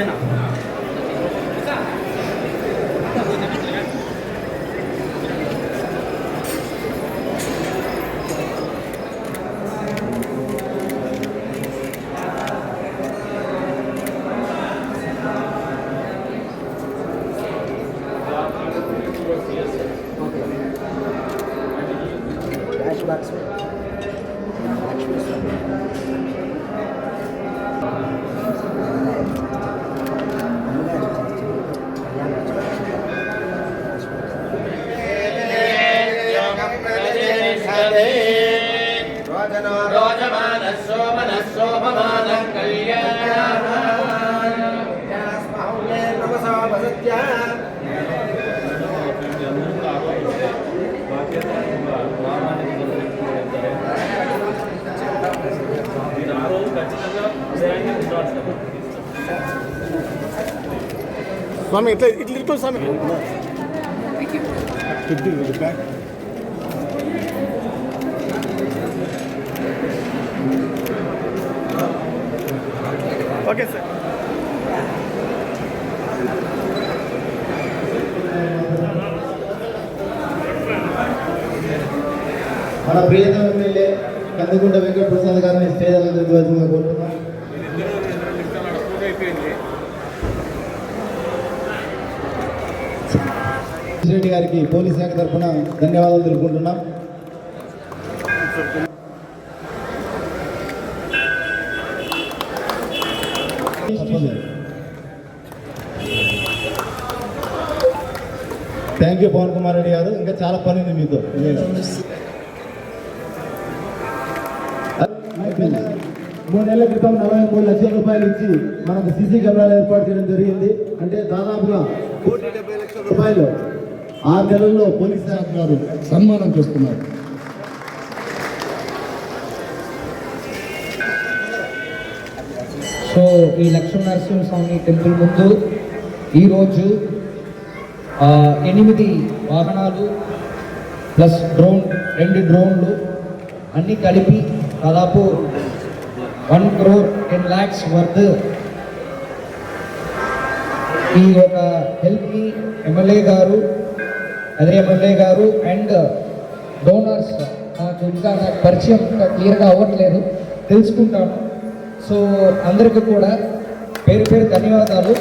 cena. స్వామి ఇట్లా ఇట్లా ఇట్లా స్వామి మన ప్రియతమ ఎమ్మెల్యే కందుకుంట వెంకట ప్రసాద్ గారిని స్టేజ్ అలంకరించవలసిందిగా కోరుతున్నాం. రెడ్డి గారికి పోలీస్ శాఖ తరఫున ధన్యవాదాలు తెలుపుకుంటున్నాం. Thank you Pavan Kumar Reddy garu. ఇంకా చాలా పని ఉంది మీతో. మూడు నెలల క్రితం నలభై మూడు లక్షల రూపాయలు ఇచ్చి మనకు సీసీ కెమెరాలు ఏర్పాటు చేయడం జరిగింది. అంటే దాదాపుగా కోటి డెబ్బై లక్షల రూపాయలు ఆరు నెలల్లో పోలీస్ శాఖ గారు సన్మానం చేస్తున్నారు. సో ఈ లక్ష్మీ నరసింహస్వామి టెంపుల్ ముందు ఈరోజు ఎనిమిది వాహనాలు ప్లస్ డ్రోన్ రెండు డ్రోన్లు అన్నీ కలిపి దాదాపు one crore ten lakhs worth. ఈ యొక్క హెల్ప్ని ఎమ్మెల్యే గారు అదే ఎమ్మెల్యే గారు అండ్ డోనర్స్ నాకు ఇంకా నాకు పరిచయం ఇంకా క్లియర్గా అవ్వట్లేదు తెలుసుకుంటాను. సో అందరికీ కూడా పేరు పేరు ధన్యవాదాలు.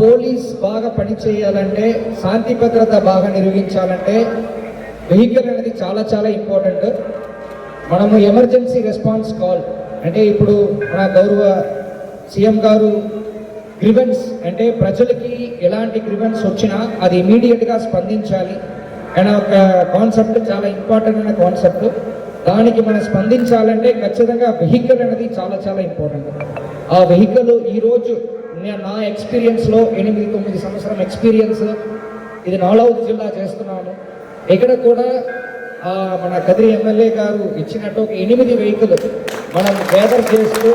పోలీస్ బాగా పని చేయాలంటే శాంతి భద్రత బాగా నిర్వహించాలంటే వెహికల్ అనేది చాలా చాలా ఇంపార్టెంట్. మనము ఎమర్జెన్సీ రెస్పాన్స్ కాల్ అంటే ఇప్పుడు మన గౌరవ సీఎం గారు గ్రివెన్స్ అంటే ప్రజలకి ఎలాంటి గ్రివెన్స్ వచ్చినా అది ఇమీడియట్గా స్పందించాలి. అనే ఒక కాన్సెప్ట్ చాలా ఇంపార్టెంట్ అయిన కాన్సెప్ట్ దానికి మనం స్పందించాలంటే ఖచ్చితంగా వెహికల్ అనేది చాలా చాలా ఇంపార్టెంట్ ఆ వెహికల్ ఈరోజు నేను నా ఎక్స్పీరియన్స్లో ఎనిమిది తొమ్మిది సంవత్సరం ఎక్స్పీరియన్స్ ఇది నాలుగవది జిల్లా చేస్తున్నాను. ఇక్కడ కూడా మన కదిరి ఎమ్మెల్యే గారు ఇచ్చినట్టు ఒక ఎనిమిది వెహికల్ మనం గ్యాదర్ చేస్తూ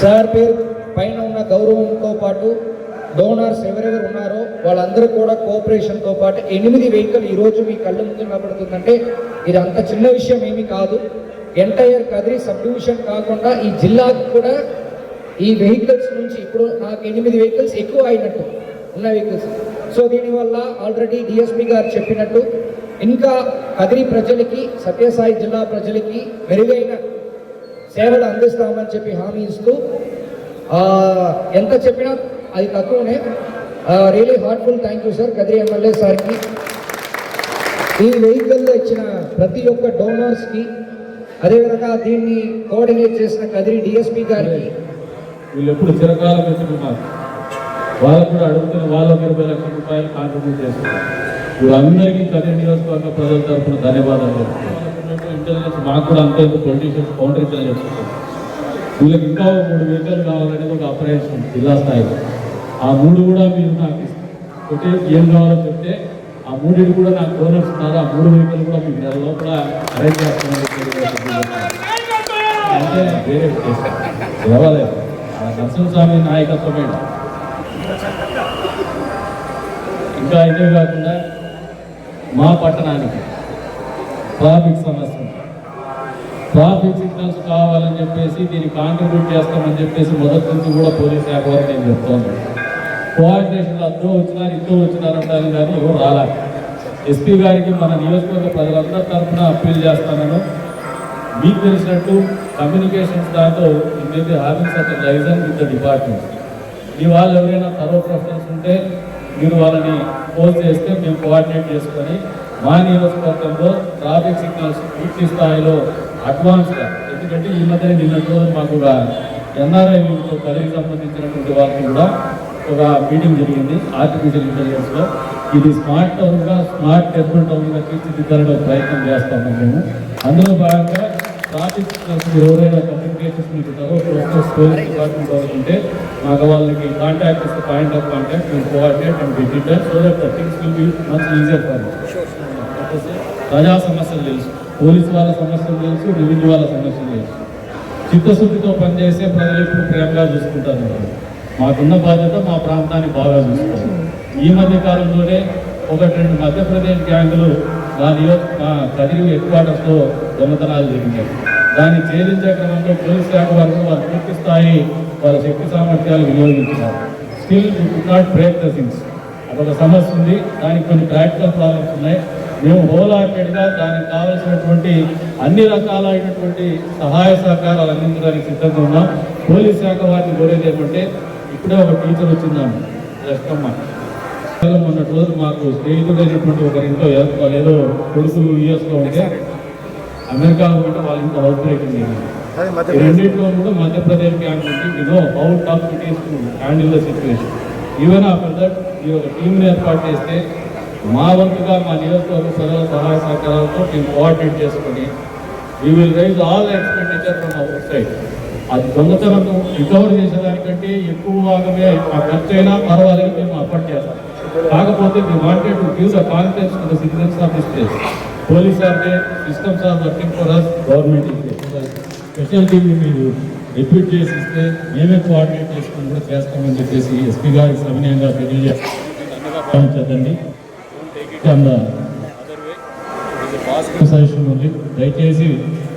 సార్ పేరు పైన ఉన్న గౌరవంతో పాటు డోనర్స్ ఎవరెవరు ఉన్నారో వాళ్ళందరూ కూడా కోఆపరేషన్తో పాటు ఎనిమిది వెహికల్ ఈరోజు మీ కళ్ళ ముందు నిలబడుతుందంటే ఇది అంత చిన్న విషయం ఏమీ కాదు. ఎంటైర్ కదిరి సబ్ డివిజన్ కాకుండా ఈ జిల్లాకు కూడా ఈ వెహికల్స్ నుంచి ఇప్పుడు నాకు ఎనిమిది వెహికల్స్ ఎక్కువ అయినట్టు ఉన్న వెహికల్స్ సో దీనివల్ల ఆల్రెడీ డిఎస్పి గారు చెప్పినట్టు ఇంకా కదిరి ప్రజలకి సత్యసాయి జిల్లా ప్రజలకి మెరుగైన సేవలు అందిస్తామని చెప్పి హామీ ఇస్తూ ఎంత చెప్పినా అది తక్కువనే. Really heartful thank you sir Kadiri MLA సార్కి. ఈ వెహికల్లో ఇచ్చిన ప్రతి ఒక్క డోనర్స్కి అదేవిధంగా దీన్ని కోఆర్డినేట్ చేసిన కదిరి డిఎస్పి గారికి. వీళ్ళు ఎప్పుడు చిరకాలం పెట్టుకున్నారు. వాళ్ళకు కూడా అడుగుతున్న వాళ్ళ ఒక ఇరవై లక్షల రూపాయలు కాంట్రిబ్యూట్ చేస్తున్నారు ఇప్పుడు అందరికీ కదిరి నియోజకవర్గ ప్రజల తరఫున ధన్యవాదాలు చెప్తున్నారు ఇంటెలిజెన్స్ మాకు కూడా అంతే పొలిటీషియన్స్ కౌంటర్ ఇంటెలిజెన్స్ ఉంటుంది. వీళ్ళకి ఇంకా మూడు వెహికల్ కావాలనేది ఒక అప్రయత్నం ఉంది జిల్లా స్థాయిలో. ఆ మూడు కూడా మీరు నాకు ఒకటే ఏం కావాలో చెప్తే ఆ మూడింటి కూడా నాకు డోనర్స్ ఉన్నారు ఆ మూడు వెహికల్ కూడా మీకు నెల లోపల అరేంజ్ చేస్తున్నారు అంటే వేరే ఉద్దేశం. దేవాలయం ఆ నరసింహస్వామి నాయకత్వమే ఇంకా ఇదే కాకుండా మా పట్టణానికి ట్రాఫిక్ సమస్య. ట్రాఫిక్ సిగ్నల్స్ కావాలని చెప్పేసి దీన్ని కాంట్రిబ్యూట్ చేస్తామని చెప్పేసి మొదటి నుంచి కూడా పోలీస్ శాఖ వారు నేను చెప్తోంది. కోఆర్డినేషన్లో అద్దో వచ్చినారు ఇద్దరు వచ్చినారంటారు కానీ ఎవరు రాలా. ఎస్పీ గారికి మన నియోజకవర్గ ప్రజలందరి తరఫున అప్పీల్ చేస్తానను. మీకు తెలిసినట్టు కమ్యూనికేషన్స్ దాంతో ఇంకైతే having such liaison with the department. మీ వాళ్ళు ఎవరైనా సర్వ ప్రొఫెషనల్స్ ఉంటే మీరు వాళ్ళని పోస్ట్ చేస్తే మేము కోఆర్డినేట్ చేసుకొని మా నియోజకవర్గంలో ట్రాఫిక్ సిగ్నల్స్ పూర్తి స్థాయిలో అడ్వాన్స్గా ఎందుకంటే ఈ మధ్య నిన్నటి రోజు మాకు కూడా ఎన్ఆర్ఐ కలిగి సంబంధించినటువంటి వాళ్ళకి కూడా ఒక మీటింగ్ జరిగింది ఆర్టిఫిషియల్ ఇంటెలిజెన్స్లో. ఇది స్మార్ట్ టౌన్గా స్మార్ట్ టెంపుల్ టౌన్గా తీర్చిదిద్దాలని ప్రయత్నం చేస్తాము మేము. అందులో భాగంగా మీరు ఎవరైనా కమ్యూనికేషన్స్ మీకు ప్రొఫెసర్స్ పోలీస్ డిపార్ట్మెంట్ వాళ్ళు ఉంటే మాకు వాళ్ళకి కాంటాక్ట్ ఇస్తే పాయింట్ ఆఫ్ కాంటాక్ట్ మేము coordinate and digital so that things will be much easier for ప్రజా సమస్యలు తెలుసు పోలీస్ వాళ్ళ సమస్యలు తెలుసు రెవెన్యూ వాళ్ళ సమస్యలు తెలుసు. చిత్తశుద్ధితో పనిచేసే ప్రజలు ఇప్పుడు ప్రేమగా చూసుకుంటారు. మాకున్న బాధ్యత మా ప్రాంతాన్ని బాగా చూసుకోవాలి. ఈ మధ్య కాలంలోనే ఒకటి రెండు మధ్యప్రదేశ్ గ్యాంగులు మా నియోజక మా కదిరి హెడ్ క్వార్టర్స్లో దొంగతనాలు జరిగినాయి. దాన్ని ఛేదించే క్రమంలో పోలీస్ శాఖ వారు వారి పూర్తి స్థాయి వాళ్ళ శక్తి సామర్థ్యాలు వినియోగించినారు still could not break the things అదొక సమస్య ఉంది. దానికి కొన్ని ప్రాక్టికల్ ప్రాబ్లమ్స్ ఉన్నాయి. మేము హోల్ హార్టెడ్గా దానికి కావాల్సినటువంటి అన్ని రకాలైనటువంటి సహాయ సహకారాలు అందించడానికి సిద్ధంగా ఉన్నాం. పోలీస్ శాఖ వారిని కోరేది ఏమంటే ఇప్పుడే ఒక టీచర్ వచ్చిందాము. లక్ష్మమ్మ మొన్నటి రోజు మాకు స్నేహితుడైనటువంటి ఒకరింట్లో ఏదో కొడుకులు యూఎస్లో ఉంటే అమెరికా ఉంటే వాళ్ళ ఇంట్లో అవుట్ బ్రేక్ ఉంది అదే ఈ మధ్య రెండింటిలో కూడా మధ్యప్రదేశ్ క్యాంప్ నుంచి you know how tough it is to handle the situation even after that ఈ ఒక టీంని ఏర్పాటు చేస్తే మా వంతుగా మా నియోజకవర్గ ప్రజల సహాయ సహకారాలతో మేము కోఆర్డినేట్ చేసుకొని we will raise all expenditure from our side అది దొంగతనం రికవర్ చేసేదానికంటే ఎక్కువ భాగమే ఆ ఖర్చు అయినా పర్వాలేదు మేము అప్పట్ చేస్తాం. కాకపోతే we wanted to give the confidence to the citizens of this police are they systems are working for us government is special టీమ్ని మీరు రిపీట్ చేసి ఇస్తే మేమే కోఆర్డినేట్ చేసుకుని కూడా చేస్తామని చెప్పేసి ఎస్పీ గారికి సవినయంగా తెలియజేస్తాండి సజెషన్ ఉంది. దయచేసి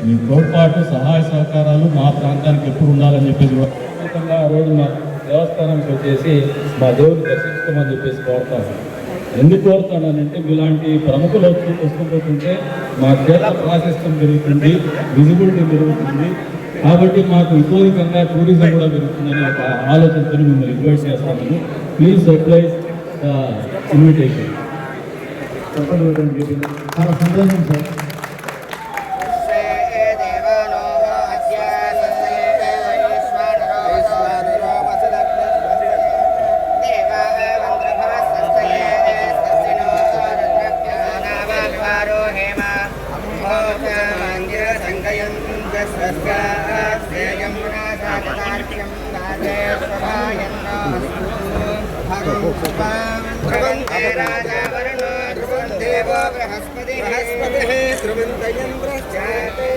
మీ తోడ్పాటు సహాయ సహకారాలు మా ప్రాంతానికి ఎప్పుడు ఉండాలని చెప్పేసి ఆ రోజు మా దేవస్థానంకి వచ్చేసి మా దేవుడిని దర్శించుకోమని చెప్పేసి కోరుతాను ఎందుకు కోరుతానంటే మీలాంటి ప్రముఖులు వచ్చి వస్తుంటే మా క్షేత్ర ప్రాశస్తం పెరుగుతుంది విజిబిలిటీ పెరుగుతుంది. కాబట్టి మాకు విపరీతంగా టూరిజం కూడా పెరుగుతుందని ఒక ఆలోచనతో మిమ్మల్ని ఇన్వైట్ చేస్తాను ప్లీజ్ అప్లై ఇన్విటేషన్ చాలా సంతోషం సార్. దేవో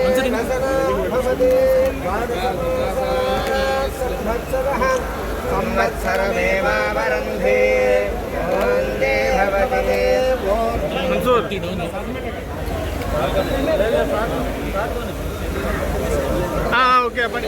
వందే భవతి ఓకే పని.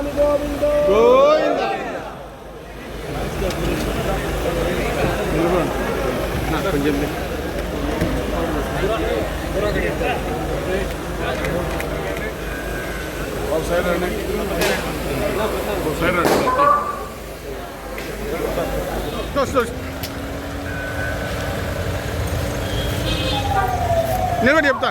నృసింహస్వామి గోవిందో కొంచెం రండి రండి నేను చెప్తా.